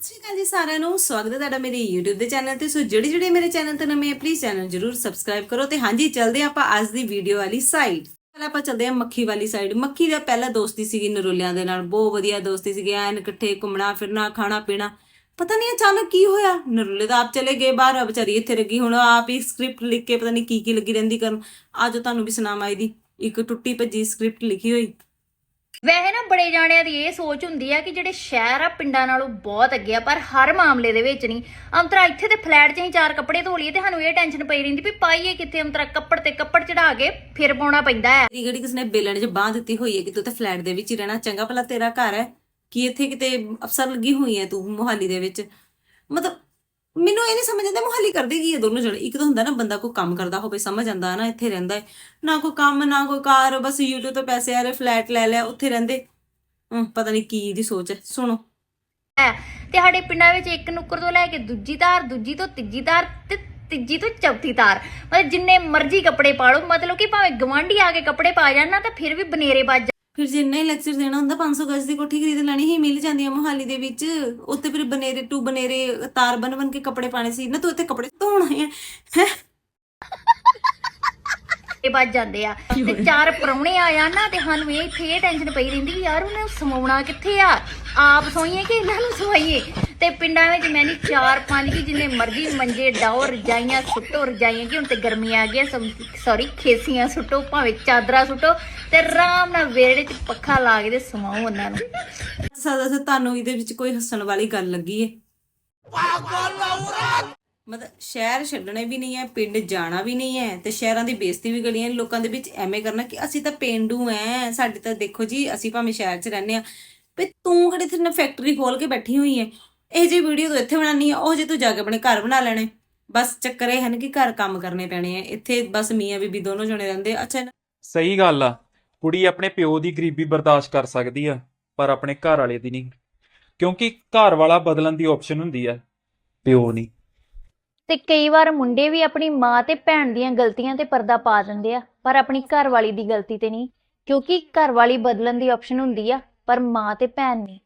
ਸਤਿ ਸ਼੍ਰੀ ਅਕਾਲ ਜੀ ਸਾਰਿਆਂ ਨੂੰ ਸਵਾਗਤ ਹੈ ਤੁਹਾਡਾ ਮੇਰੇ YouTube ਦੇ ਚੈਨਲ ਤੇ। ਸੋ ਜਿਹੜੇ ਜਿਹੜੇ ਮੇਰੇ ਚੈਨਲ ਤੇ ਨਵੇਂ ਪਲੀਜ਼ ਚੈਨਲ ਜਰੂਰ ਸਬਸਕ੍ਰਾਈਬ ਕਰੋ ਤੇ ਹਾਂਜੀ, ਚੱਲਦੇ ਹਾਂ ਆਪਾਂ ਅੱਜ ਦੀ ਵੀਡੀਓ ਵਾਲੀ ਸਾਈਡ ਪਹਿਲਾਂ ਆਪਾਂ ਚੱਲਦੇ ਹਾਂ ਮੱਖੀ ਵਾਲੀ ਸਾਈਡ ਮੱਖੀ ਦਾ ਪਹਿਲਾ ਦੋਸਤੀ ਸੀਗੀ ਨਰੋਲਿਆਂ ਦੇ ਨਾਲ। ਬਹੁਤ ਵਧੀਆ ਦੋਸਤੀ ਸੀਗੀ। ਐਨ ਇਕੱਠੇ ਘੁੰਮਣਾ, ਫਿਰਨਾ, ਖਾਣਾ, ਪੀਣਾ। ਪਤਾ ਨਹੀਂ ਅਚਾਨਕ ਕੀ ਹੋਇਆ। ਨਰੋਲੇ ਤਾਂ ਆਪ ਚਲੇ ਗਏ ਬਾਹਰ। ਵਿਚਾਰੀ ਇੱਥੇ ਲੱਗੀ ਹੁਣ ਆਪ ਹੀ ਸਕ੍ਰਿਪਟ ਲਿਖ ਕੇ ਪਤਾ ਨਹੀਂ ਕੀ ਕੀ ਲੱਗੀ ਰਹਿੰਦੀ ਕਰਨ। ਅੱਜ ਤੁਹਾਨੂੰ ਵੀ ਸੁਣਾਵਾਂ ਇਹਦੀ। ਇੱਕ ਟੁੱਟੀ ਭੱਜੀ ਸਕ੍ਰਿਪਟ ਲਿਖੀ ਹੋਈ। ਵੈਸੇ ਨਾ ਬੜੇ ਜਾਣਿਆਂ ਦੀ ਇਹ ਸੋਚ ਹੁੰਦੀ ਆ ਕਿ ਜਿਹੜੇ ਸ਼ਹਿਰ ਆ, ਪਿੰਡਾਂ ਨਾਲੋਂ ਬਹੁਤ ਅੱਗੇ ਆ, ਪਰ ਹਰ ਮਾਮਲੇ ਦੇ ਵਿੱਚ ਨਹੀਂ। ਅੰਤਰਾ ਇੱਥੇ ਤੇ ਫਲੈਟ 'ਚ ਹੀ ਚਾਰ ਕੱਪੜੇ ਧੋ ਲਈਏ ਤੇ ਸਾਨੂੰ ਇਹ ਟੈਨਸ਼ਨ ਪਈ ਰਹਿੰਦੀ ਵੀ ਪਾਈਏ ਕਿੱਥੇ, ਅੰਤਰਾ ਕੱਪੜ ਤੇ ਕੱਪੜ ਚੜਾ ਕੇ ਫਿਰ ਪਾਉਣਾ ਪੈਂਦਾ ਹੈ। ਤੇਰੀ ਜਿਹੜੀ ਕਿਸਨੇ ਬੇਲਣ 'ਚ ਬਾਂਹ ਦਿੱਤੀ ਹੋਈ ਹੈ ਕਿ ਤੂੰ ਤੇ ਫਲੈਟ ਦੇ ਵਿੱਚ ਹੀ ਰਹਿਣਾ, ਚੰਗਾ ਭਲਾ ਤੇਰਾ ਘਰ ਹੈ। ਕਿ ਇੱਥੇ ਕਿਤੇ ਅਫਸਰ ਲੱਗੀ ਹੋਈ ਹੈ ਤੂੰ ਮੁਹਾਲੀ ਦੇ ਵਿੱਚ? ਮਤਲਬ ਮੈਨੂੰ ਇਹ ਨਹੀਂ ਸਮਝ ਆਉਂਦਾ ਮੁਹਾਲੀ ਕਰਦੇ ਕੀ ਹੈ ਦੋਨੋਂ ਜਣੇ? ਇੱਕ ਤਾਂ ਹੁੰਦਾ ਨਾ ਬੰਦਾ ਕੋਈ ਕੰਮ ਕਰਦਾ ਹੋਵੇ, ਸਮਝ ਆਉਂਦਾ ਨਾ, ਇੱਥੇ ਰਹਿੰਦਾ ਹੈ। ਨਾ ਕੋਈ ਕੰਮ, ਨਾ ਕੋਈ ਕਾਰ, ਬਸ YouTube ਤੋਂ ਪੈਸੇ ਆ ਰਹੇ ਫਲੈਟ ਲੈ ਲਿਆ, ਉੱਥੇ ਰਹਿੰਦੇ। ਪਤਾ ਨਹੀਂ ਕੀ ਦੀ ਸੋਚ ਹੈ, ਸੁਣੋ। ਤੇ ਸਾਡੇ ਪਿੰਡਾਂ ਵਿੱਚ ਇੱਕ ਨੁੱਕਰ ਤੋਂ ਲੈ ਕੇ ਦੂਜੀ ਤਾਰ, ਦੂਜੀ ਤੋਂ ਤੀਜੀ ਤਾਰ ਤੇ ਤੀਜੀ ਤੋਂ ਚੌਥੀ ਤਾਰ। ਮਤਲਬ ਜਿੰਨੇ ਮਰਜ਼ੀ ਕੱਪੜੇ ਪਾ ਲਓ, ਮਤਲਬ ਕਿ ਭਾਵੇਂ ਗਵਾਂਢੀ ਆ ਕੇ ਕੱਪੜੇ ਪਾ ਜਾਣ ਨਾ, ਤਾਂ ਫਿਰ ਵੀ ਬਨੇਰੇ ਵੱਜ ਫਿਰ ਜਿੰਨਾ ਹੀ ਲੈਕਚਰ ਦੇਣਾ ਹੁੰਦਾ 500 ਗਜ ਦੀ ਕੋਠੀ ਖਰੀਦ ਲੈਣੀ ਹੀ ਮਿਲ ਜਾਂਦੀ ਆ ਮੁਹਾਲੀ ਦੇ ਵਿੱਚ। ਉੱਤੇ ਫਿਰ ਬਨੇਰੇ ਟੂ ਬਨੇਰੇ ਤਾਰ ਬਨ ਬਨ ਕੇ ਕੱਪੜੇ ਪਾਣੇ ਸੀ। ਨਾ ਤੂੰ ਇੱਥੇ ਕੱਪੜੇ ਧੋਣ ਆਏ ਹੈ? ਇਹ ਵੱਜ ਜਾਂਦੇ ਆ। ਤੇ ਚਾਰ ਪਰੌਣੇ ਆ ਜਾਣ ਨਾ ਤੇ ਸਾਨੂੰ ਇਹ ਇੱਥੇ ਇਹ ਟੈਨਸ਼ਨ ਪਈ ਰਹਿੰਦੀ ਯਾਰ ਉਹਨੇ ਸਮਾਉਣਾ ਕਿੱਥੇ ਆ? ਆਪ ਸੋਈਏ ਕਿ ਇਹਨਾਂ ਨੂੰ ਸਵਾਈਏ? ਤੇ ਪਿੰਡਾਂ ਵਿੱਚ ਮੈਂ ਨਹੀਂ, ਚਾਰ ਪੰਜ ਕੀ ਜਿੰਨੇ ਮਰਜ਼ੀ ਮੰਜੇ ਡਾਓ ਰਜਾਈਆਂ ਸੁੱਟੋ, ਰਜਾਈਆਂ ਕਿ ਹੁਣ ਤੇ ਗਰਮੀ ਆ ਗਈ ਸੌਰੀ ਖੇਸੀਆਂ ਸੁੱਟੋ, ਭਾਵੇਂ ਚਾਦਰਾਂ ਸੁੱਟੋ ਤੇ ਆਰਾਮ ਨਾਲ ਵਿਹੜੇ 'ਚ ਪੱਖਾ ਲਾ ਕੇ ਤੇ ਸਮਾਓ ਉਹਨਾਂ ਨੂੰ। ਸਦਾ ਸੇ ਤੁਹਾਨੂੰ ਇਹਦੇ ਵਿੱਚ ਕੋਈ ਹੱਸਣ ਵਾਲੀ ਗੱਲ ਲੱਗੀ ਏ। ਮਤਲਬ ਸ਼ਹਿਰ ਛੱਡਣੇ ਵੀ ਨਹੀਂ ਹੈ, ਪਿੰਡ ਜਾਣਾ ਵੀ ਨਹੀਂ ਹੈ ਤੇ ਸ਼ਹਿਰਾਂ ਦੀ ਬੇਇੱਜ਼ਤੀ ਵੀ ਗਲੀਆਂ ਲੋਕਾਂ ਦੇ ਵਿੱਚ ਐਵੇਂ ਕਰਨਾ ਕਿ ਅਸੀਂ ਤਾਂ ਪਿੰਡੂ ਐ, ਸਾਡੇ ਤਾਂ ਦੇਖੋ ਜੀ, ਅਸੀਂ ਭਾਵੇਂ ਸ਼ਹਿਰ 'ਚ ਰਹਿੰਦੇ ਆ ਵੀ ਤੂੰ ਕਿਹੜੇ ਤੇ ਫੈਕਟਰੀ ਖੋਲ ਕੇ ਬੈਠੀ ਹੋਈ ਹੈ ਇਹ ਜੀ ਵੀਡੀਓ ਤੂੰ ਇੱਥੇ ਬਣਾਉਣੀ ਆ ਉਹ ਜੇ ਤੂੰ ਜਾ ਕੇ ਆਪਣੇ ਘਰ ਬਣਾ ਲੈਣੇ। ਬਸ ਚੱਕਰ ਇਹ ਹਨ ਕਿ ਘਰ ਕੰਮ ਕਰਨੇ ਪੈਣੇ ਆ। ਇੱਥੇ ਬਸ ਮੀਆਂ ਬੀਬੀ ਦੋਨੋਂ ਜਣੇ ਰਹਿੰਦੇ ਆ। ਅੱਛਾ ਸਹੀ ਗੱਲ ਆ। ਕੁੜੀ ਆਪਣੇ ਪਿਓ ਦੀ ਗਰੀਬੀ ਬਰਦਾਸ਼ਤ ਕਰ ਸਕਦੀ ਆ ਪਰ ਆਪਣੇ ਘਰ ਵਾਲੇ ਦੀ ਨਹੀਂ। ਕਿਉਂਕਿ ਘਰ ਵਾਲਾ ਬਦਲਣ ਦੀ ਆਪਸ਼ਨ ਹੁੰਦੀ ਆ ਪਿਓ ਨਹੀਂ। ਤੇ ਕਈ ਵਾਰ ਮੁੰਡੇ ਵੀ ਆਪਣੀ ਮਾਂ ਤੇ ਭੈਣ ਦੀਆਂ ਗਲਤੀਆਂ ਤੇ ਪਰਦਾ ਪਾ ਦਿੰਦੇ ਆ ਪਰ ਆਪਣੀ ਘਰ ਵਾਲੀ ਦੀ ਗਲਤੀ ਤੇ ਨਹੀਂ। ਕਿਉਂਕਿ ਘਰ ਵਾਲੀ ਬਦਲਣ ਦੀ ਆਪਸ਼ਨ ਹੁੰਦੀ ਆ ਪਰ ਮਾਂ ਤੇ ਭੈਣ ਨਹੀਂ।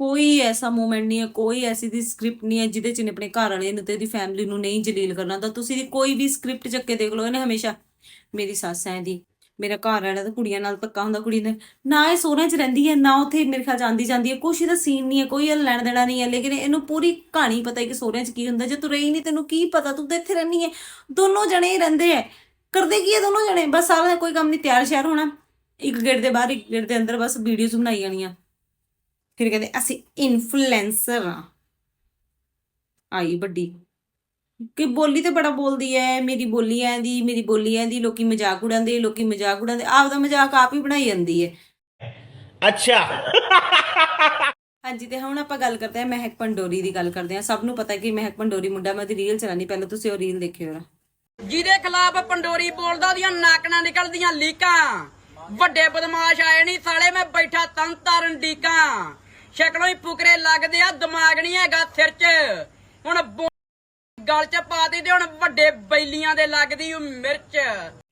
ਕੋਈ ਐਸਾ ਮੂਮੈਂਟ ਨਹੀਂ ਹੈ, ਕੋਈ ਐਸੀ ਦੀ ਸਕ੍ਰਿਪਟ ਨਹੀਂ ਹੈ, ਜਿਹਦੇ ਚ ਨੇ ਆਪਣੇ ਘਰ ਵਾਲੇ ਨੂੰ ਤੇ ਇਹਦੀ ਫੈਮਿਲੀ ਨੂੰ ਨਹੀਂ ਜਲੀਲ ਕਰਨਾ ਤਾਂ ਤੁਸੀਂ ਦੀ ਕੋਈ ਵੀ ਸਕ੍ਰਿਪਟ ਚੱਕ ਕੇ ਦੇਖ ਲਓ, ਇਹਨੇ ਹਮੇਸ਼ਾ, ਮੇਰੀ ਸੱਸ ਐ ਦੀ, ਮੇਰਾ ਘਰ ਵਾਲਾ ਤਾਂ ਕੁੜੀਆਂ ਨਾਲ ਧੱਕਾ ਹੁੰਦਾ, ਕੁੜੀ ਨੇ ਨਾ ਇਹ ਸੋਹਰਿਆਂ 'ਚ ਰਹਿੰਦੀ ਹੈ, ਨਾ ਉੱਥੇ ਮੇਰੇ ਖਿਆਲ ਜਾਂਦੀ ਜਾਂਦੀ ਹੈ, ਕੁਛ ਇਹਦਾ ਸੀਨ ਨਹੀਂ ਹੈ, ਕੋਈ ਇਹਦਾ ਲੈਣ ਦੇਣਾ ਨਹੀਂ ਹੈ, ਲੇਕਿਨ ਇਹਨੂੰ ਪੂਰੀ ਕਹਾਣੀ ਪਤਾ ਹੈ ਕਿ ਸੋਹਰਿਆਂ 'ਚ ਕੀ ਹੁੰਦਾ, ਜੇ ਤੂੰ ਰਹੀ ਨਹੀਂ ਤੈਨੂੰ ਕੀ ਪਤਾ, ਤੂੰ ਤਾਂ ਇੱਥੇ ਰਹਿੰਦੀ ਹੈ। ਦੋਨੋਂ ਜਣੇ ਹੀ ਰਹਿੰਦੇ ਐ ਕਰਦੇ ਕੀ ਹੈ ਦੋਨੋਂ ਜਣੇ? ਬਸ ਸਾਰਾ ਦਿਨ ਕੋਈ ਕੰਮ ਨਹੀਂ ਤਿਆਰ ਸ਼ਿਆਰ ਹੋਣਾ। ਇੱਕ ਗੇਟ ਦੇ ਬਾਹਰ, ਇੱਕ ਗੇਟ ਦੇ ਅੰਦਰ ਬਸ ਵੀਡੀਓਜ਼ ਬਣਾਈ ਜਾਣੀਆਂ। ਫਿਰ ਕਹਿੰਦੇ ਅਸੀਂ ਇਨਫਲੂਐਂਸਰ ਆ ਆਈ ਵੱਡੀ। ਕਿ ਬੋਲੀ ਤੇ ਬੜਾ ਬੋਲਦੀ ਐ ਮੇਰੀ ਬੋਲੀ ਐ ਦੀ ਮੇਰੀ ਬੋਲੀ ਐ ਦੀ ਲੋਕੀ ਮਜ਼ਾਕ ਉਡਾਉਂਦੇ ਲੋਕੀ ਮਜ਼ਾਕ ਉਡਾਉਂਦੇ ਆਪ ਦਾ ਮਜ਼ਾਕ ਆਪ ਹੀ ਬਣਾਈ ਜਾਂਦੀ ਐ। ਅੱਛਾ। ਹਾਂਜੀ ਤੇ ਹੁਣ ਆਪਾਂ ਗੱਲ ਕਰਦੇ ਆ ਮਹਿਕ ਪੰਡੋਰੀ ਦੀ ਗੱਲ ਕਰਦੇ ਆ ਸਭ ਨੂੰ ਪਤਾ ਕਿ ਮਹਿਕ ਪੰਡੋਰੀ ਮੁੰਡਾ ਮੈਂ ਉਹਦੀ ਰੀਲ ਚਲਾਣੀ ਪਹਿਲਾਂ ਤੁਸੀਂ ਉਹ ਰੀਲ ਦੇਖਿਓ ਨਾ ਜਿਹਦੇ ਖਿਲਾਫ ਪੰਡੋਰੀ ਬੋਲਦਾ ਉਹਦੀਆਂ ਨਾਕਣਾ ਨਿਕਲਦੀਆਂ ਲੀਕਾਂ। ਵੱਡੇ ਬਦਮਾਸ਼ ਆਏ ਨਹੀਂ ਸਾਲੇ ਮੈਂ ਬੈਠਾ ਤਨ ਡੀਕਾਂ। ਸ਼ਕਲੋਂ ਹੀ ਫੁਕਰੇ ਲੱਗਦੇ ਆ, ਦਿਮਾਗ ਨਹੀਂ ਹੈਗਾ ਸਿਰ 'ਚ। ਹੁਣ ਗਲ 'ਚ ਪਾਤੀ ਤੇ ਹੁਣ ਵੱਡੇ ਬੈਲੀਆਂ ਦੇ ਲੱਗਦੀ ਓ ਮਿਰਚ।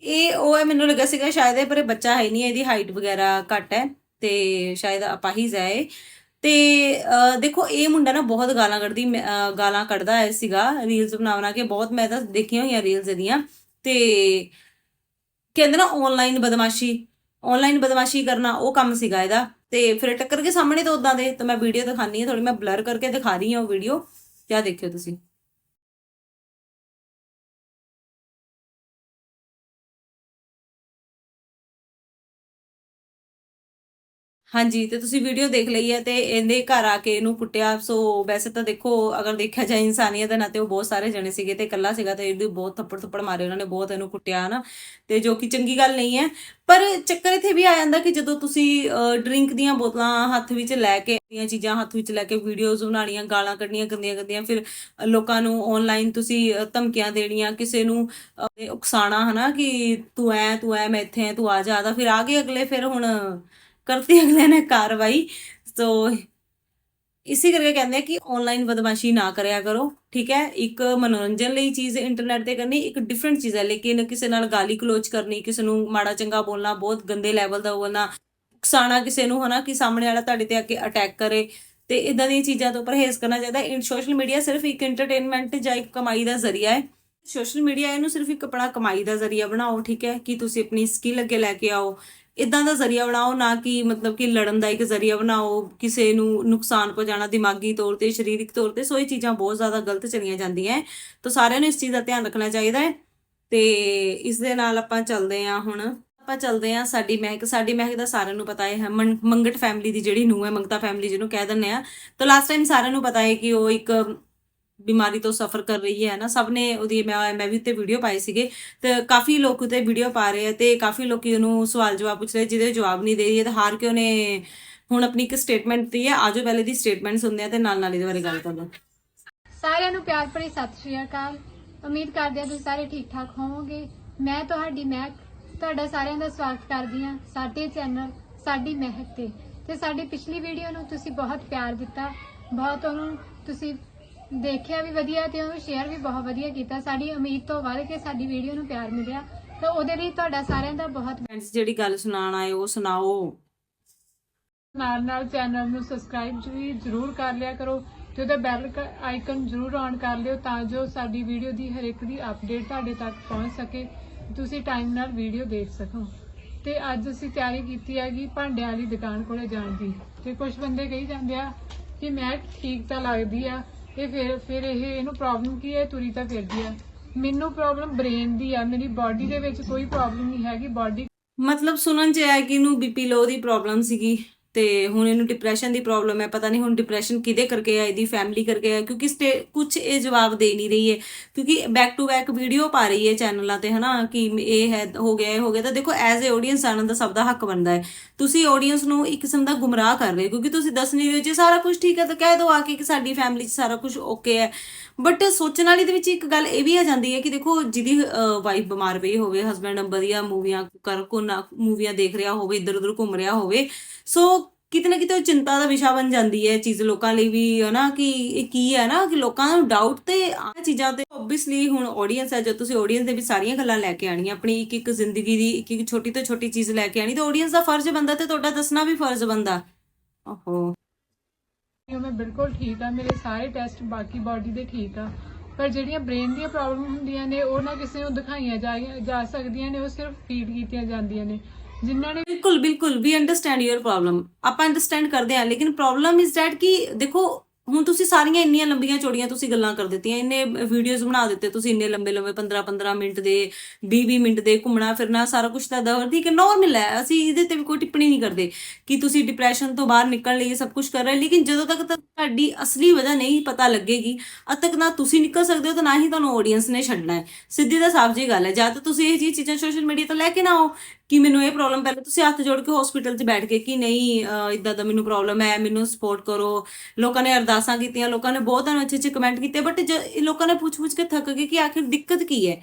ਇਹ ਉਹ ਹੈ, ਮੈਨੂੰ ਲੱਗਾ ਸੀਗਾ ਸ਼ਾਇਦ ਇਹ ਪਰ ਇਹ ਬੱਚਾ ਹੈ ਨਹੀਂ, ਇਹਦੀ ਹਾਈਟ ਵਗੈਰਾ ਘੱਟ ਹੈ ਤੇ ਸ਼ਾਇਦ ਅਪਾਹਿਜ ਹੈ ਤੇ ਦੇਖੋ, ਇਹ ਮੁੰਡਾ ਨਾ ਬਹੁਤ ਗਾਲਾਂ ਕੱਢਦੀ ਗਾਲਾਂ ਕੱਢਦਾ ਹੈ ਸੀਗਾ ਰੀਲਸ ਬਣਾ ਬਣਾ ਕੇ, ਬਹੁਤ ਮੈਂ ਤਾਂ ਦੇਖੀਆਂ ਹੋਈਆਂ ਰੀਲਸ ਇਹਦੀਆਂ। ਤੇ ਕਹਿੰਦੇ ਨਾ ਆਨਲਾਈਨ ਬਦਮਾਸ਼ੀ ਆਨਲਾਈਨ ਬਦਮਾਸ਼ੀ ਕਰਨਾ ਉਹ ਕੰਮ ਸੀਗਾ ਇਹਦਾ। ਤੇ ਫਿਰ ਟੱਕਰ ਕੇ ਸਾਹਮਣੇ ਤੋਂ ਉਦਾਂ ਦੇ, ਤਾਂ ਮੈਂ ਵੀਡੀਓ ਦਿਖਾਣੀ ਹੈ ਥੋੜੀ ਮੈਂ ਬਲਰ ਕਰਕੇ ਦਿਖਾ ਰਹੀ ਹਾਂ ਉਹ ਵੀਡੀਓ ਕਿਆ ਦੇਖਿਓ ਤੁਸੀਂ। ਹਾਂਜੀ, ਤੇ ਤੁਸੀਂ ਵੀਡੀਓ ਦੇਖ ਲਈ ਹੈ ਤੇ ਇਹਦੇ ਘਰ ਆ ਕੇ ਇਹਨੂੰ ਕੁੱਟਿਆ ਸੋ ਵੈਸੇ ਤਾਂ ਦੇਖੋ, ਅਗਰ ਦੇਖਿਆ ਜਾਏ ਇਨਸਾਨੀਅਤ ਦੇ ਨਾਤੇ ਉਹ ਬਹੁਤ ਸਾਰੇ ਜਣੇ ਸੀਗੇ ਤੇ ਇਕੱਲਾ ਸੀਗਾ ਤੇ ਇਹਦੇ ਬਹੁਤ ਥੱਪੜ ਥੱਪੜ ਮਾਰੇ ਉਹਨਾਂ ਨੇ, ਬਹੁਤ ਇਹਨੂੰ ਕੁੱਟਿਆ, ਹਨਾ। ਤੇ ਜੋ ਕਿ ਚੰਗੀ ਗੱਲ ਨਹੀਂ ਹੈ। ਪਰ ਚੱਕਰ ਇੱਥੇ ਵੀ ਆ ਜਾਂਦਾ ਕਿ ਜਦੋਂ ਤੁਸੀਂ ਡਰਿੰਕ ਦੀਆਂ ਬੋਤਲਾਂ ਹੱਥ ਵਿੱਚ ਲੈ ਕੇ ਇਹ ਚੀਜ਼ਾਂ ਹੱਥ ਵਿੱਚ ਲੈ ਕੇ ਵੀਡੀਓਜ਼ ਬਣਾਉਣੀਆਂ, ਗਾਲਾਂ ਕੱਢਣੀਆਂ ਗੰਦੀਆਂ ਗੰਦੀਆਂ, ਫਿਰ ਲੋਕਾਂ ਨੂੰ ਆਨਲਾਈਨ ਤੁਸੀਂ ਧਮਕੀਆਂ ਦੇਣੀਆਂ, ਕਿਸੇ ਨੂੰ ਉਕਸਾਣਾ ਹਨਾ, ਕਿ ਤੂੰ ਐ ਤੂੰ ਐ, ਮੈਂ ਇੱਥੇ ਐ, ਤੂੰ ਆ ਜਾ, ਤਾਂ ਫਿਰ ਆ ਕੇ ਅਗਲੇ, ਫਿਰ ਹੁਣ ਕਰਤੀ ਅਗਲੇ ਨੇ ਕਾਰਵਾਈ। ਸੋ ਇਸੇ ਕਰਕੇ ਕਹਿੰਦੇ ਆ ਕਿ ਆਨਲਾਈਨ ਬਦਮਾਸ਼ੀ ਨਾ ਕਰਿਆ ਕਰੋ, ਠੀਕ ਹੈ? ਇੱਕ ਮਨੋਰੰਜਨ ਲਈ ਚੀਜ਼ ਇੰਟਰਨੈਟ ਤੇ ਕਰਨੀ, ਇੱਕ ਡਿਫਰੈਂਟ ਚੀਜ਼ ਹੈ, ਲੇਕਿਨ ਕਿਸੇ ਨਾਲ ਗਾਲੀ ਕਲੋਚ ਕਰਨੀ, ਕਿਸੇ ਨੂੰ ਮਾੜਾ ਚੰਗਾ ਬੋਲਣਾ, ਬਹੁਤ ਗੰਦੇ ਲੈਵਲ ਦਾ ਬੋਲਣਾ ਉਕਸਾਣਾ ਕਿਸੇ ਨੂੰ, ਹਨਾ, ਕਿ ਸਾਹਮਣੇ ਵਾਲਾ ਤੁਹਾਡੇ ਤੇ ਆ ਕੇ ਅਟੈਕ ਕਰੇ। ਤੇ ਇਦਾਂ ਦੀਆਂ ਚੀਜ਼ਾਂ ਤੋਂ ਪਰਹੇਜ਼ ਕਰਨਾ ਚਾਹੀਦਾ ਹੈ। ਸੋਸ਼ਲ ਮੀਡੀਆ ਸਿਰਫ ਇੱਕ ਐਂਟਰਟੇਨਮੈਂਟ ਜਾਂ ਇੱਕ ਕਮਾਈ ਦਾ ਜ਼ਰੀਆ ਹੈ। ਸੋਸ਼ਲ ਮੀਡੀਆ ਇਹਨੂੰ ਸਿਰਫ ਇੱਕ ਆਪਣਾ ਕਮਾਈ ਦਾ ਜ਼ਰੀਆ ਬਣਾਓ, ਠੀਕ ਹੈ? ਕਿ ਤੁਸੀਂ ਆਪਣੀ ਸਕਿੱਲ ਅੱਗੇ ਲੈ ਕੇ ਆਓ। ਇਦਾਂ ਦਾ ਜ਼ਰੀਆ ਬਣਾਓ, ਨਾ ਕਿ ਮਤਲਬ ਕਿ ਲੜਨ ਦਾ ਇੱਕ ਜ਼ਰੀਆ ਬਣਾਓ, ਕਿਸੇ ਨੂੰ ਨੁਕਸਾਨ ਪਹੁੰਚਾਉਣਾ ਦਿਮਾਗੀ ਤੌਰ ਤੇ, ਸਰੀਰਕ ਤੌਰ ਤੇ, ਸੋ ਇਹ ਚੀਜ਼ਾਂ ਬਹੁਤ ਜ਼ਿਆਦਾ ਗਲਤ ਚਲੀਆਂ ਜਾਂਦੀਆਂ ਹੈ। ਤਾਂ ਸਾਰਿਆਂ ਨੂੰ ਇਸ ਚੀਜ਼ ਦਾ ਧਿਆਨ ਰੱਖਣਾ ਚਾਹੀਦਾ ਹੈ। ਤੇ ਇਸ ਦੇ ਨਾਲ ਆਪਾਂ ਚੱਲਦੇ ਹਾਂ ਹੁਣ। ਆਪਾਂ ਚੱਲਦੇ ਹਾਂ ਸਾਡੀ ਮਹਿਕ ਸਾਡੀ ਮਹਿਕ ਦਾ ਸਾਰਿਆਂ ਨੂੰ ਪਤਾ ਹੈ। ਮੰਗਟ ਫੈਮਿਲੀ ਦੀ ਜਿਹੜੀ ਨੂੰਹ ਹੈ, ਮੰਗਤਾ ਫੈਮਿਲੀ ਜਿਹਨੂੰ ਕਹਿ ਦਿੰਦੇ ਆ ਤਾਂ ਲਾਸਟ ਟਾਈਮ ਸਾਰਿਆਂ ਨੂੰ ਪਤਾ ਹੈ ਕਿ ਉਹ ਇੱਕ ਬਿਮਾਰੀ ਤੋਂ ਸਫਰ ਕਰ ਰਹੀ ਹੈ ਨਾ ਸਭ ਨੇ ਉਹਦੀ ਮੈਂ ਮੈਂ ਵੀ ਉੱਤੇ ਵੀਡੀਓ ਪਾਏ ਸੀਗੇ ਤੇ ਕਾਫੀ ਲੋਕ ਉਤੇ ਵੀਡੀਓ ਪਾ ਰਹੇ ਆ ਤੇ ਕਾਫੀ ਲੋਕੀ ਉਹਨੂੰ ਸਵਾਲ ਜਵਾਬ ਪੁੱਛ ਰਹੇ, ਜਿਹਦੇ ਜਵਾਬ ਨਹੀਂ ਦੇ ਰਹੀ ਹੈ ਤੇ ਹਾਰ ਕੇ ਉਹਨੇ ਹੁਣ ਆਪਣੀ ਇੱਕ ਸਟੇਟਮੈਂਟ ਦਿੱਤੀ ਹੈ। ਆਜੋ ਪਹਿਲੇ ਦੀ ਸਟੇਟਮੈਂਟ ਸੁਣਦੇ ਆ ਤੇ ਨਾਲ ਨਾਲ ਇਹਦੇ ਬਾਰੇ ਗੱਲ ਕਰਦੇ ਸਾਰਿਆਂ ਨੂੰ ਪਿਆਰ ਭਰੀ ਸਤਿ ਸ਼੍ਰੀ ਅਕਾਲ। ਉਮੀਦ ਕਰਦੇ ਹਾਂ ਤੁਸੀਂ ਸਾਰੇ ਠੀਕ ਠਾਕ ਹੋਵੋਗੇ। ਮੈਂ ਤੁਹਾਡੀ ਮਹਿਕ ਤੁਹਾਡਾ ਸਾਰਿਆਂ ਦਾ ਸਵਾਗਤ ਕਰਦੀ ਹਾਂ ਸਾਡੇ ਚੈਨਲ ਸਾਡੀ ਮਹਿਕ ਤੇ। ਤੇ ਸਾਡੀ ਪਿਛਲੀ ਵੀਡੀਓ ਨੂੰ ਤੁਸੀਂ ਬਹੁਤ ਪਿਆਰ ਦਿੱਤਾ। ਬਹੁਤ ਉਹਨੂੰ ਤੁਸੀਂ ਦੇਖਿਆ ਵੀ ਵਧੀਆ ਤੇ ਉਹਨੂੰ ਸ਼ੇਅਰ ਵੀ ਬਹੁਤ ਵਧੀਆ ਕੀਤਾ। ਸਾਡੀ ਉਮੀਦ ਤੋਂ ਵੱਧ ਕੇ ਸਾਡੀ ਵੀਡੀਓ ਨੂੰ ਪਿਆਰ ਮਿਲਿਆ। ਤਾਂ ਉਹਦੇ ਲਈ ਤੁਹਾਡਾ ਸਾਰਿਆਂ ਦਾ ਬਹੁਤ ਫਰੈਂਡਸ ਜਿਹੜੀ ਗੱਲ ਸੁਣਾਉਣ ਆਏ ਉਹ ਸੁਣਾਓ। ਨਾਲ ਨਾਲ ਚੈਨਲ ਨੂੰ ਸਬਸਕ੍ਰਾਈਬ ਵੀ ਜਰੂਰ ਕਰ ਲਿਆ ਕਰੋ। ਤੇ ਉਹਦਾ ਬੈਲ ਆਈਕਨ ਜਰੂਰ ਔਨ ਕਰ ਲਿਓ ਤਾਂ ਜੋ ਸਾਡੀ ਵੀਡੀਓ ਦੀ ਹਰ ਇੱਕ ਦੀ ਅਪਡੇਟ ਤੁਹਾਡੇ ਤੱਕ ਪਹੁੰਚ ਸਕੇ। ਤੁਸੀਂ ਟਾਈਮ ਨਾਲ ਵੀਡੀਓ ਦੇਖ ਸਕੋ। ਤੇ ਅੱਜ ਅਸੀਂ ਤਿਆਰੀ ਕੀਤੀ ਹੈਗੀ ਭਾਂਡਿਆਂ ਵਾਲੀ ਦੁਕਾਨ ਕੋਲੇ ਜਾਣ ਦੀ। ਤੇ ਕੁਝ ਬੰਦੇ ਕਹੀ ਜਾਂਦੇ ਆ ਕਿ ਮੈਂ ਠੀਕ ਤਾਂ ਲੱਗਦੀ ਆ ਇਹ ਫਿਰ ਫਿਰ ਇਹ, ਇਹਨੂੰ ਪ੍ਰੋਬਲਮ ਕੀ ਹੈ? ਤੁਰੀ ਤਾਂ ਫਿਰਦੀ ਆ। ਮੈਨੂੰ ਪ੍ਰੋਬਲਮ ਬ੍ਰੇਨ ਦੀ ਆ। ਮੇਰੀ ਬਾਡੀ ਦੇ ਵਿੱਚ ਕੋਈ ਪ੍ਰੋਬਲਮ ਨਹੀਂ ਹੈਗੀ। ਬਾਡੀ ਮਤਲਬ ਸੁਣਨ ਚ ਆਇਆ ਕਿ ਇਹਨੂੰ ਬੀਪੀ ਲੋ ਦੀ ਪ੍ਰੋਬਲਮ ਸੀਗੀ। ਤੇ ਹੁਣ ਇਹਨੂੰ ਡਿਪਰੈਸ਼ਨ ਦੀ ਪ੍ਰੋਬਲਮ ਹੈ, ਪਤਾ ਨਹੀਂ ਹੁਣ ਡਿਪਰੈਸ਼ਨ ਕਿਦੇ ਕਰਕੇ ਆ ਇਹਦੀ ਫੈਮਿਲੀ ਕਰਕੇ ਆ ਕਿਉਂਕਿ ਸਟੇ ਕੁਝ ਇਹ ਜਵਾਬ ਦੇ ਨਹੀਂ ਰਹੀ ਹੈ। ਕਿਉਂਕਿ ਬੈਕ ਟੂ ਬੈਕ ਵੀਡੀਓ ਪਾ ਰਹੀ ਹੈ ਚੈਨਲਾਂ ਤੇ, ਹਨਾ, ਕਿ ਇਹ ਹੈ, ਹੋ ਗਿਆ, ਇਹ ਹੋ ਗਿਆ, ਤਾਂ ਦੇਖੋ ਐਜ਼ ਅ ਆਡੀਅנס ਸਾਨਨ ਦਾ ਸਭ ਦਾ ਹੱਕ ਬਣਦਾ ਹੈ। ਤੁਸੀਂ ਆਡੀਅנס ਨੂੰ ਇੱਕ ਕਿਸਮ ਦਾ ਗੁੰਮਰਾਹ ਕਰ ਰਹੇ ਹੋ, ਕਿਉਂਕਿ ਤੁਸੀਂ ਦੱਸ ਨਹੀਂ ਰਹੇ ਜੇ ਸਾਰਾ ਕੁਝ ਠੀਕ ਹੈ ਤਾਂ ਕਹਿ ਦਿਓ ਆ ਕੇ ਕਿ ਸਾਡੀ ਫੈਮਿਲੀ 'ਚ ਸਾਰਾ ਕੁਝ ਓਕੇ ਹੈ। ਬਟ ਸੋਚਣ ਵਾਲੀ ਦੇ ਵਿੱਚ ਇੱਕ ਗੱਲ ਇਹ ਵੀ ਆ ਜਾਂਦੀ ਹੈ ਕਿ ਦੇਖੋ ਜਿਹਦੀ ਵਾਈਫ ਬਿਮਾਰ ਪਈ ਹੋਵੇ ਹਸਬੰਡ ਵਧੀਆ ਮੂਵੀਆਂ ਕਰ ਕੋ ਨਾ ਮੂਵੀਆਂ ਦੇਖ ਰਿਹਾ ਹੋਵੇ ਇੱਧਰ ਉੱਧਰ ਘੁੰਮ ਰਿਹਾ ਹੋਵੇ ਸੋ ਕਿਤੇ ਨਾ ਕਿਤੇ ਉਹ ਚਿੰਤਾ ਦਾ ਵਿਸ਼ਾ ਬਣ ਜਾਂਦੀ ਹੈ ਚੀਜ਼ ਲੋਕਾਂ ਲਈ ਵੀ, ਹਨਾ, ਕਿ ਇਹ ਕੀ ਹੈ ਨਾ, ਕਿ ਲੋਕਾਂ ਨੂੰ ਡਾਊਟ ਤੇ ਆ ਚੀਜ਼ਾਂ ਤੇ ਆਬਵੀਅਸਲੀ ਹੁਣ ਆਡੀਅנס ਹੈ, ਜਦੋਂ ਤੁਸੀਂ ਆਡੀਅנס ਦੇ ਵੀ ਸਾਰੀਆਂ ਗੱਲਾਂ ਲੈ ਕੇ ਆਣੀਆਂ ਆਪਣੀ ਇੱਕ ਇੱਕ ਜ਼ਿੰਦਗੀ ਦੀ, ਇੱਕ ਇੱਕ ਛੋਟੀ ਤੋਂ ਛੋਟੀ ਚੀਜ਼ ਲੈ ਕੇ ਆਣੀ ਤਾਂ ਆਡੀਅנס ਦਾ ਫਰਜ਼ ਬੰਦਾ ਤੇ ਤੁਹਾਡਾ ਦੱਸਣਾ ਵੀ ਫਰਜ਼ ਬੰਦਾ ਓਹੋ। ਮੈਂ ਬਿਲਕੁਲ ਠੀਕ ਆ ਮੇਰੇ ਸਾਰੇ ਟੈਸਟ ਬਾਕੀ ਬਾਡੀ ਦੇ ਠੀਕ ਆ, ਪਰ ਜਿਹੜੀਆਂ ਬ੍ਰੇਨ ਦੀਆਂ ਪ੍ਰੋਬਲਮ ਹੁੰਦੀਆਂ ਨੇ, ਉਹ ਨਾ ਕਿਸੇ ਨੂੰ ਦਿਖਾਈਆਂ ਜਾ ਸਕਦੀਆਂ ਨੇ, ਉਹ ਸਿਰਫ ਫੀਡ ਕੀਤੀਆਂ ਜਾਂਦੀਆਂ ਨੇ। ਜਿਨ੍ਹਾਂ ਨੇ ਬਿਲਕੁਲ ਬਿਲਕੁਲ ਵੀ ਅੰਡਰਸਟੈਂਡ ਯੂਰ ਪ੍ਰੋਬਲਮ ਆਪਾਂ ਅੰਡਰਸਟੈਂਡ ਕਰਦੇ ਹਾਂ, ਲੇਕਿਨ ਪ੍ਰੋਬਲਮ ਇਜ਼ ਦੈਟ ਕਿ ਦੇਖੋ, ਹੁਣ ਤੁਸੀਂ ਸਾਰੀਆਂ ਇੰਨੀਆਂ ਲੰਬੀਆਂ ਚੌੜੀਆਂ ਤੁਸੀਂ ਗੱਲਾਂ ਕਰ ਦਿੱਤੀਆਂ, ਇੰਨੇ ਵੀਡੀਓਜ਼ ਬਣਾ ਦਿੱਤੇ ਤੁਸੀਂ, ਇੰਨੇ ਲੰਬੇ ਲੰਬੇ 15 15 ਮਿੰਟ ਦੇ 20 20 ਮਿੰਟ ਦੇ ਘੁੰਮਣਾ, ਫਿਰਨਾ, ਸਾਰਾ ਕੁਝ ਤਾਂ ਦਵਰ ਠੀਕ ਹੈ ਨਾਰਮਲ ਹੈ। ਅਸੀਂ ਇਹਦੇ ਤੇ ਵੀ ਕੋਈ ਟਿੱਪਣੀ ਨਹੀਂ ਕਰਦੇ ਕਿ ਤੁਸੀਂ ਡਿਪਰੈਸ਼ਨ ਤੋਂ ਬਾਹਰ ਨਿਕਲਣ ਲਈ ਸਭ ਕੁਝ ਕਰ ਰਹੇ, ਲੇਕਿਨ ਜਦੋਂ ਤੱਕ ਤਾਂ ਤੁਹਾਡੀ ਅਸਲੀ ਵਜ੍ਹਾ ਨਹੀਂ ਪਤਾ ਲੱਗੇਗੀ, ਅਦ ਤੱਕ ਨਾ ਤੁਸੀਂ ਨਿਕਲ ਸਕਦੇ ਹੋ ਤਾਂ ਨਾ ਹੀ ਤੁਹਾਨੂੰ ਆਡੀਅנס ਨੇ ਛੱਡਣਾ ਹੈ। ਸਿੱਧੀ ਤਾਂ ਸਾਫ਼ ਜੀ ਗੱਲ ਹੈ, ਜਾਂ ਤਾਂ ਤੁਸੀਂ ਇਹ ਜਿਹੀ ਚੀਜ਼ਾਂ ਸੋਸ਼ਲ ਮੀਡੀਆ ਤੋਂ ਲੈ ਕੇ ਨਾ ਆਓ ਕਿ ਮੈਨੂੰ ਇਹ ਪ੍ਰੋਬਲਮ ਪਹਿਲੇ ਤੁਸੀਂ ਹੱਥ ਜੋੜ ਕੇ ਹਸਪੀਟਲ 'ਚ ਬੈਠ ਕੇ ਕਿ ਨਹੀਂ ਇਦਾਂ ਦਾ ਮੈਨੂੰ ਪ੍ਰੋਬਲਮ ਹੈ, ਮੈਨੂੰ ਸਪੋਰਟ ਕਰੋ। ਲੋਕਾਂ ਨੇ ਅਰਦਾਸਾਂ ਕੀਤੀਆਂ, ਲੋਕਾਂ ਨੇ ਬਹੁਤ ਅੱਛੇ ਅੱਛੇ ਕਮੈਂਟ ਕੀਤੇ ਬਟ ਲੋਕਾਂ ਨੇ ਪੁੱਛ-ਪੁੱਛ ਕੇ ਥੱਕ ਗਏ ਕਿ ਆਖਿਰ ਦਿੱਕਤ ਕੀ ਹੈ?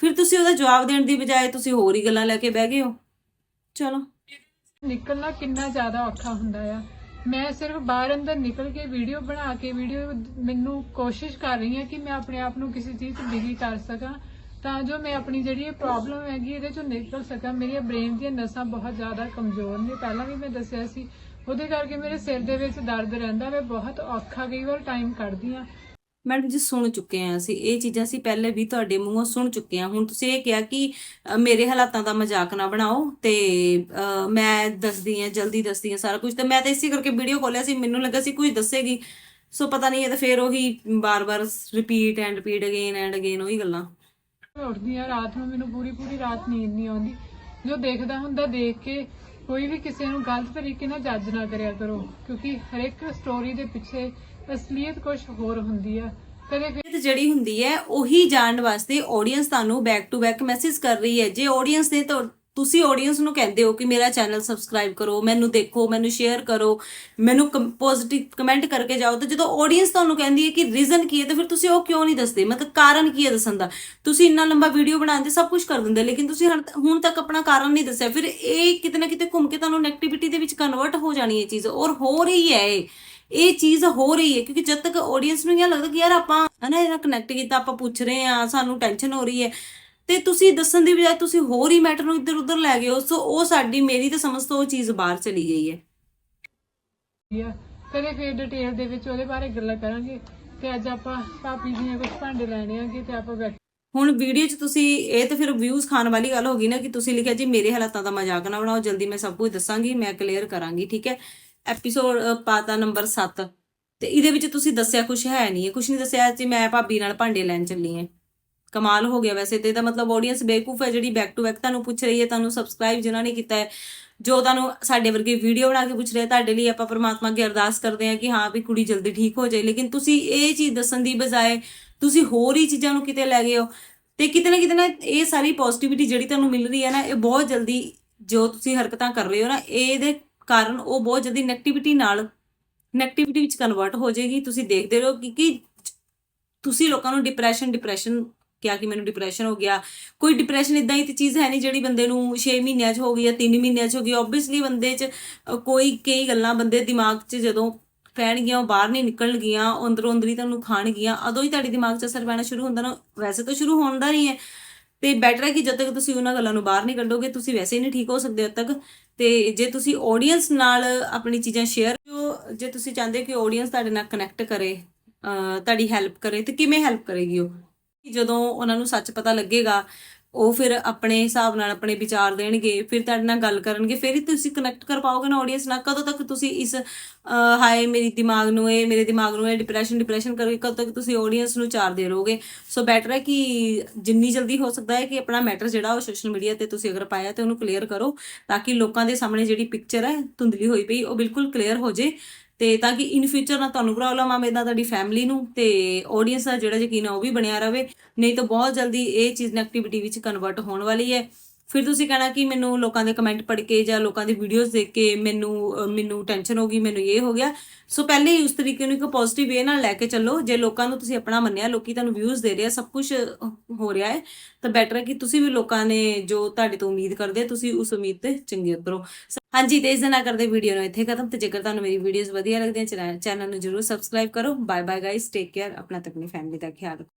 ਫਿਰ ਤੁਸੀਂ ਉਹਦਾ ਜਵਾਬ ਦੇਣ ਦੀ ਬਜਾਏ ਤੁਸੀਂ ਹੋਰ ਹੀ ਗੱਲਾਂ ਲੈ ਕੇ ਬਹਿ ਗਏ ਹੋ। ਚਲੋ। ਨਿਕਲਣਾ ਕਿੰਨਾ ਜ਼ਿਆਦਾ ਔਖਾ ਹੁੰਦਾ ਆ। ਮੈਂ ਸਿਰਫ ਬਾਹਰ ਅੰਦਰ ਨਿਕਲ ਕੇ ਵੀਡੀਓ ਬਣਾ ਕੇ ਵੀਡੀਓ ਮੈਨੂੰ ਕੋਸ਼ਿਸ਼ ਕਰ ਰਹੀ ਹਾਂ ਕਿ ਮੈਂ ਆਪਣੇ ਆਪ ਨੂੰ ਕਿਸੇ ਚੀਜ਼ 'ਚ ਬਿਜ਼ੀ ਕਰ ਸਕਾਂ। ਤਾਂ ਜੋ ਮੈਂ ਆਪਣੀ ਜਿਹੜੀ ਇਹ ਪ੍ਰੋਬਲਮ ਹੈਗੀ, ਇਹਦੇ ਚੋਂ ਨਿਕਲ ਸਕਾਂ। ਮੇਰੀਆਂ ਬ੍ਰੇਨ ਦੀਆਂ ਨਸਾਂ ਬਹੁਤ ਜ਼ਿਆਦਾ ਕਮਜ਼ੋਰ ਨੇ। ਪਹਿਲਾਂ ਵੀ ਮੈਂ ਦੱਸਿਆ ਸੀ, ਉਹਦੇ ਕਰਕੇ ਮੇਰੇ ਸਿਰ ਦੇ ਵਿੱਚ ਦਰਦ ਰਹਿੰਦਾ। ਮੈਂ ਬਹੁਤ ਔਖਾ ਕਈ ਵਾਰ ਟਾਈਮ ਕੱਢਦੀ ਹਾਂ। ਮੈਡਮ ਜੀ, ਸੁਣ ਚੁੱਕੇ ਆ ਅਸੀਂ। ਇਹ ਚੀਜ਼ਾਂ ਅਸੀਂ ਪਹਿਲੇ ਵੀ ਤੁਹਾਡੇ ਮੂੰਹੋਂ ਸੁਣ ਚੁੱਕੇ ਆ ਹੁਣ ਤੁਸੀਂ ਇਹ ਕਿਹਾ ਕਿ ਮੇਰੇ ਹਾਲਾਤਾਂ ਦਾ ਮਜ਼ਾਕ ਨਾ ਬਣਾਓ ਤੇ ਮੈਂ ਦੱਸਦੀ ਆ ਜਲਦੀ ਦੱਸਦੀ ਆ ਸਾਰਾ ਕੁਝ। ਤੇ ਮੈਂ ਤਾਂ ਇਸੇ ਕਰਕੇ ਵੀਡੀਓ ਖੋਲਿਆ ਸੀ। ਮੈਨੂੰ ਲੱਗਾ ਸੀ ਕੁਝ ਦੱਸੇਗੀ। ਸੋ ਪਤਾ ਨਹੀਂ, ਇਹ ਤਾਂ ਫੇਰ ਉਹੀ ਬਾਰ-ਬਾਰ repeat and repeat again and again ਉਹੀ ਗੱਲਾਂ। ਉੱਠਦੀ ਆ ਰਾਤ ਨੂੰ ਮੈਨੂੰ ਪੂਰੀ ਪੂਰੀ ਰਾਤ ਨੀਂਦ ਨਹੀਂ ਆਉਂਦੀ। ਜੋ ਦੇਖਦਾ ਹੁੰਦਾ ਦੇਖ ਕੇ ਕੋਈ ਵੀ ਕਿਸੇ ਨੂੰ ਗਲਤ ਤਰੀਕੇ ਨਾਲ ਜੱਜ ਨਾ ਕਰਿਆ ਕਰੋ, ਕਿਉਂਕਿ ਹਰ ਇੱਕ ਸਟੋਰੀ ਦੇ ਪਿੱਛੇ ਅਸਲੀਅਤ ਕੁਝ ਹੋਰ ਹੁੰਦੀ ਆ। ਕਦੇ ਫਿਰ ਜਿਹੜੀ ਹੁੰਦੀ ਹੈ, ਉਹੀ ਜਾਣਨ ਵਾਸਤੇ ਆਡੀਅנס ਤੁਹਾਨੂੰ ਬੈਕ ਟੂ ਬੈਕ ਮੈਸੇਜ ਕਰ ਰਹੀ ਹੈ। ਜੇ ਆਡੀਅנס ਨੇ ਤੁਸੀਂ ਆਡੀਅנס ਨੂੰ ਕਹਿੰਦੇ ਹੋ ਕਿ ਮੇਰਾ ਚੈਨਲ ਸਬਸਕ੍ਰਾਈਬ ਕਰੋ, ਮੈਨੂੰ ਦੇਖੋ, ਮੈਨੂੰ ਸ਼ੇਅਰ ਕਰੋ, ਮੈਨੂੰ ਪੋਜ਼ਿਟਿਵ ਕਮੈਂਟ ਕਰਕੇ ਜਾਓ, ਤਾਂ ਜਦੋਂ ਆਡੀਅנס ਤੁਹਾਨੂੰ ਕਹਿੰਦੀ ਹੈ ਕਿ ਰੀਜ਼ਨ ਕੀ ਹੈ, ਤਾਂ ਫਿਰ ਤੁਸੀਂ ਉਹ ਕਿਉਂ ਨਹੀਂ ਦੱਸਦੇ? ਮਤਲਬ ਕਾਰਨ ਕੀ ਹੈ ਦੱਸਣ ਦਾ? ਤੁਸੀਂ ਇੰਨਾ ਲੰਬਾ ਵੀਡੀਓ ਬਣਾਉਂਦੇ ਸਭ ਕੁਝ ਕਰ ਦਿੰਦੇ, ਲੇਕਿਨ ਤੁਸੀਂ ਹੁਣ ਤੱਕ ਆਪਣਾ ਕਾਰਨ ਨਹੀਂ ਦੱਸਿਆ। ਫਿਰ ਇਹ ਕਿਤੇ ਨਾ ਕਿਤੇ ਘੁੰਮ ਕੇ ਤੁਹਾਨੂੰ 네ਗੇਟਿਵਿਟੀ ਦੇ ਵਿੱਚ ਕਨਵਰਟ ਹੋ ਜਾਣੀ ਹੈ ਚੀਜ਼, ਔਰ ਹੋ ਰਹੀ ਹੈ ਇਹ। ਇਹ ਚੀਜ਼ ਹੋ ਰਹੀ ਹੈ, ਕਿਉਂਕਿ ਜਦ ਤੱਕ ਆਡੀਅנס ਨੂੰ ਇਹ ਲੱਗਦਾ ਕਿ ਯਾਰ ਆਪਾਂ ਹਨਾ ਇਹਨਾਂ ਕਨੈਕਟ ਕੀਤਾ, ਆਪਾਂ ਪੁੱਛ ਰਹੇ ਆ ਸਾਨੂੰ ਟੈਨਸ਼ਨ ਹੋ ਰਹੀ ਹੈ ਤੇ ਤੁਸੀਂ ਦੱਸਣ ਦੀ ਬਜਾਏ ਤੁਸੀਂ ਹੋਰ ਹੀ ਮੈਟਰ ਨੂੰ ਇੱਧਰ ਉੱਧਰ ਲੈ ਗਏ ਹੋ ਸੋ ਉਹ ਸਾਡੀ ਮੇਰੀ ਤਾਂ ਸਮਝ ਤੋਂ ਉਹ ਚੀਜ਼ ਬਾਹਰ ਚਲੀ ਗਈ ਹੈ। ਕਦੇ ਫੇਰ ਡਿਟੇਲ ਦੇ ਵਿੱਚ ਉਹਦੇ ਬਾਰੇ ਗੱਲਾਂ ਕਰਾਂਗੇ ਤੇ ਅੱਜ ਆਪਾਂ ਭਾਬੀ ਦੀਆਂ ਕੁਝ ਭਾਂਡੇ ਲੈਣੇ ਆਗੇ ਤੇ ਆਪਾਂ ਬੈਠ ਹੁਣ ਵੀਡੀਓ 'ਚ ਤੁਸੀਂ ਇਹ ਤਾਂ ਫਿਰ ਵਿਊਜ਼ ਖਾਣ ਵਾਲੀ ਗੱਲ ਹੋ ਗਈ ਨਾ ਕਿ ਤੁਸੀਂ ਲਿਖਿਆ ਜੀ ਮੇਰੇ ਹਾਲਾਤਾਂ ਦਾ ਮਜ਼ਾਕ ਨਾ ਬਣਾਓ ਜਲਦੀ ਮੈਂ ਸਭ ਕੁਝ ਦੱਸਾਂਗੀ ਮੈਂ ਕਲੀਅਰ ਕਰਾਂਗੀ ਠੀਕ ਹੈ? ਐਪੀਸੋਡ ਪਾਤਾ ਨੰਬਰ 7 ਤੇ ਇਹਦੇ ਵਿੱਚ ਤੁਸੀਂ ਦੱਸਿਆ ਕੁਝ ਹੈ ਨਹੀਂ ਹੈ ਕੁਝ ਨਹੀਂ ਦੱਸਿਆ ਕਿ ਮੈਂ ਭਾਬੀ ਨਾਲ ਭਾਂਡੇ ਲੈਣ ਚੱਲੀ ਹਾਂ। ਕਮਾਲ ਹੋ ਗਿਆ ਵੈਸੇ ਤੇ ਇਹਦਾ ਮਤਲਬ ਆਡੀਅנס ਬੇਕੂਫ ਹੈ ਜਿਹੜੀ ਬੈਕ ਟੂ ਬੈਕ ਤੁਹਾਨੂੰ ਪੁੱਛ ਰਹੀ ਹੈ, ਤੁਹਾਨੂੰ ਸਬਸਕ੍ਰਾਈਬ ਜਿਨ੍ਹਾਂ ਨੇ ਕੀਤਾ ਹੈ, ਜੋ ਤੁਹਾਨੂੰ ਸਾਡੇ ਵਰਗੇ ਵੀਡੀਓ ਬਣਾ ਕੇ ਪੁੱਛ ਰਿਹਾ, ਤੁਹਾਡੇ ਲਈ ਆਪਾਂ ਪਰਮਾਤਮਾ ਅੱਗੇ ਅਰਦਾਸ ਕਰਦੇ ਹਾਂ ਕਿ ਹਾਂ ਵੀ ਕੁੜੀ ਜਲਦੀ ਠੀਕ ਹੋ ਜਾਏ, ਲੇਕਿਨ ਤੁਸੀਂ ਇਹ ਚੀਜ਼ ਦੱਸਣ ਦੀ ਬਜਾਏ ਤੁਸੀਂ ਹੋਰ ਹੀ ਚੀਜ਼ਾਂ ਨੂੰ ਕਿਤੇ ਲੈ ਗਏ ਹੋ ਤੇ ਕਿਤੇ ਨਾ ਕਿਤੇ ਨਾ ਇਹ ਸਾਰੀ ਪੋਜ਼ਿਟਿਵਿਟੀ ਜਿਹੜੀ ਤੁਹਾਨੂੰ ਮਿਲ ਰਹੀ ਹੈ ਨਾ, ਇਹ ਬਹੁਤ ਜਲਦੀ ਜੋ ਤੁਸੀਂ ਹਰਕਤਾਂ ਕਰ ਰਹੇ ਹੋ ਨਾ, ਇਹਦੇ ਕਾਰਨ ਉਹ ਬਹੁਤ ਜਲਦੀ ਨੈਗੇਟਿਵਿਟੀ ਨਾਲ ਨੈਗੇਟਿਵਿਟੀ ਵਿੱਚ ਕਨਵਰਟ ਹੋ ਜਾਏਗੀ। ਤੁਸੀਂ ਦੇਖਦੇ ਰਹੋ ਕਿ ਕਿ ਤੁਸੀਂ ਲੋਕਾਂ ਨੂੰ ਡਿਪਰੈਸ਼ਨ ਡਿਪਰੈਸ਼ਨ ਕਿਹਾ ਕਿ ਮੈਨੂੰ ਡਿਪਰੈਸ਼ਨ ਹੋ ਗਿਆ। ਕੋਈ ਡਿਪਰੈਸ਼ਨ ਇਦਾਂ ਹੀ ਤੇ ਚੀਜ਼ ਹੈ ਨਹੀਂ ਜਿਹੜੀ ਬੰਦੇ ਨੂੰ 6 ਮਹੀਨਿਆਂ 'ਚ ਹੋ ਗਈ ਜਾਂ 3 ਮਹੀਨਿਆਂ 'ਚ ਹੋ ਗਈ। ਆਬਵੀਅਸਲੀ ਬੰਦੇ 'ਚ ਕੋਈ ਕਈ ਗੱਲਾਂ ਬੰਦੇ ਦਿਮਾਗ 'ਚ ਜਦੋਂ ਪੈਣਗੀਆਂ, ਉਹ ਬਾਹਰ ਨਹੀਂ ਨਿਕਲਣਗੀਆਂ, ਅੰਦਰੋਂ ਅੰਦਰ ਹੀ ਤੁਹਾਨੂੰ ਖਾਣਗੀਆਂ। ਉਦੋਂ ਹੀ ਤੁਹਾਡੇ ਦਿਮਾਗ 'ਚ ਅਸਰ ਪੈਣਾ ਸ਼ੁਰੂ ਹੁੰਦਾ ਨਾ। ਵੈਸੇ ਤਾਂ ਸ਼ੁਰੂ ਹੋਣ ਦਾ ਨਹੀਂ ਹੈ। ਤੇ ਬੈਟਰ ਹੈ ਕਿ ਜਦ ਤੱਕ ਤੁਸੀਂ ਉਹਨਾਂ ਗੱਲਾਂ ਨੂੰ ਬਾਹਰ ਨਹੀਂ ਕੱਢੋਗੇ, ਤੁਸੀਂ ਵੈਸੇ ਹੀ ਨਹੀਂ ਠੀਕ ਹੋ ਸਕਦੇ ਉਦ ਤੱਕ। ਤੇ ਜੇ ਤੁਸੀਂ ਆਡੀਅנס ਨਾਲ ਆਪਣੀ ਚੀਜ਼ਾਂ ਸ਼ੇਅਰ ਕਰੋ ਜੇ ਤੁਸੀਂ ਚਾਹੁੰਦੇ ਕਿ ਆਡੀਅנס ਤੁਹਾਡੇ ਨਾਲ ਕਨੈਕਟ ਕਰੇ ਤੁਹਾਡੀ ਹੈਲਪ ਕਰੇ, ਤੇ ਕਿਵੇਂ ਹੈਲਪ ਕਰੇਗੀ ਉਹ? ਜਦੋਂ ਉਹਨਾਂ ਨੂੰ ਸੱਚ ਪਤਾ ਲੱਗੇਗਾ, ਉਹ ਫਿਰ ਆਪਣੇ ਹਿਸਾਬ ਨਾਲ ਆਪਣੇ ਵਿਚਾਰ ਦੇਣਗੇ, ਫਿਰ ਤੁਹਾਡੇ ਨਾਲ ਗੱਲ ਕਰਨਗੇ, ਫਿਰ ਹੀ ਤੁਸੀਂ ਕਨੈਕਟ ਕਰ ਪਾਓਗੇ ਨਾ ਆਡੀਅנס ਨਾਲ। ਕਦੋਂ ਤੱਕ ਤੁਸੀਂ ਇਸ ਹਾਏ, ਮੇਰੀ ਦਿਮਾਗ ਨੂੰ ਇਹ, ਮੇਰੇ ਦਿਮਾਗ ਨੂੰ ਇਹ ਡਿਪਰੈਸ਼ਨ ਡਿਪਰੈਸ਼ਨ ਕਰਕੇ ਕਦੋਂ ਤੱਕ ਤੁਸੀਂ ਆਡੀਅנס ਨੂੰ ਚਾਰ ਦੇ ਰਹੋਗੇ? ਸੋ ਬੈਟਰ ਹੈ ਕਿ ਜਿੰਨੀ ਜਲਦੀ ਹੋ ਸਕਦਾ ਹੈ ਕਿ ਆਪਣਾ ਮੈਟਰ ਜਿਹੜਾ ਉਹ ਸੋਸ਼ਲ ਮੀਡੀਆ ਤੇ ਤੁਸੀਂ ਅਗਰ ਪਾਇਆ ਤੇ ਉਹਨੂੰ ਕਲੀਅਰ ਕਰੋ, ਤਾਂ ਕਿ ਲੋਕਾਂ ਦੇ ਸਾਹਮਣੇ ਜਿਹੜੀ ਪਿਕਚਰ ਹੈ ਧੁੰਦਲੀ ਹੋਈ ਪਈ, ਉਹ ਬਿਲਕੁਲ ਕਲੀਅਰ ਹੋ ਜੇ। ਤੇ ਤਾਂ ਕਿ ਇਨ ਫਿਊਚਰ ਨਾ ਤੁਹਾਨੂੰ ਪ੍ਰੋਬਲਮ ਆਵੇ ਨਾ ਤੁਹਾਡੀ ਫੈਮਿਲੀ ਨੂੰ ਤੇ ਆਡੀਅנס ਦਾ ਜਿਹੜਾ ਯਕੀਨ ਆ ਉਹ ਵੀ ਬਣਿਆ ਰਵੇ। ਨਹੀਂ ਤਾਂ ਬਹੁਤ ਜਲਦੀ ਇਹ ਚੀਜ਼ ਨੈਗੇਟਿਵਿਟੀ ਵਿੱਚ ਕਨਵਰਟ ਹੋਣ ਵਾਲੀ ਹੈ। ਫਿਰ ਤੁਸੀਂ ਕਹਿਣਾ ਕਿ ਮੈਨੂੰ ਲੋਕਾਂ ਦੇ ਕਮੈਂਟ ਪੜ੍ਹ ਕੇ ਜਾਂ ਲੋਕਾਂ ਦੀ ਵੀਡੀਓਜ਼ ਦੇਖ ਕੇ ਮੈਨੂੰ ਮੈਨੂੰ ਟੈਨਸ਼ਨ ਹੋ ਗਈ ਮੈਨੂੰ ਇਹ ਹੋ ਗਿਆ। ਸੋ ਪਹਿਲੇ ਹੀ ਉਸ ਤਰੀਕੇ ਨੂੰ ਇੱਕ ਪੋਜ਼ਿਟਿਵ ਵੇ ਨਾਲ ਲੈ ਕੇ ਚੱਲੋ। ਜੇ ਲੋਕਾਂ ਨੂੰ ਤੁਸੀਂ ਆਪਣਾ ਮੰਨਿਆ ਲੋਕੀ ਤੁਹਾਨੂੰ ਵਿਊਜ਼ ਦੇ ਰਿਹਾ ਸਭ ਕੁਝ ਹੋ ਰਿਹਾ ਹੈ ਤਾਂ ਬੈਟਰ ਹੈ ਕਿ ਤੁਸੀਂ ਵੀ ਲੋਕਾਂ ਨੇ ਜੋ ਤੁਹਾਡੇ ਤੋਂ ਉਮੀਦ ਕਰਦੇ ਆ, ਤੁਸੀਂ ਉਸ ਉਮੀਦ ਤੇ ਚੰਗੇ ਉਤਰੋ ਹਾਂਜੀ ਤੇ ਇਸ ਦੇ ਨਾਲ ਕਰਦੇ ਵੀਡੀਓ ਨੂੰ ਇੱਥੇ ਖਤਮ। ਤੇ ਜੇਕਰ ਤੁਹਾਨੂੰ ਮੇਰੀ ਵੀਡੀਓਜ਼ ਵਧੀਆ ਲੱਗਦੀਆਂ ਚੈਨਲ ਨੂੰ ਜਰੂਰ ਸਬਸਕ੍ਰਾਈਬ ਕਰੋ। Bye bye guys take care ਆਪਣਾ ਤੇ ਆਪਣੀ ਫੈਮਿਲੀ ਦਾ ਖਿਆਲ ਰੱਖੋ।